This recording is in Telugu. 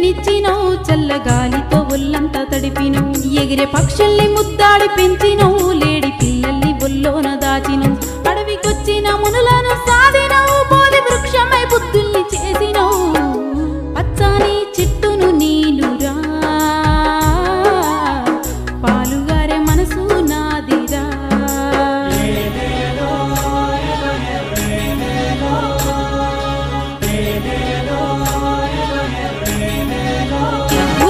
నీడనిచ్చినవు చల్లగాలితో ఒళ్ళంతా తడిపినవు. ఎగిరే పక్షుల్ని ముద్దాడి పెంచినవు లేడి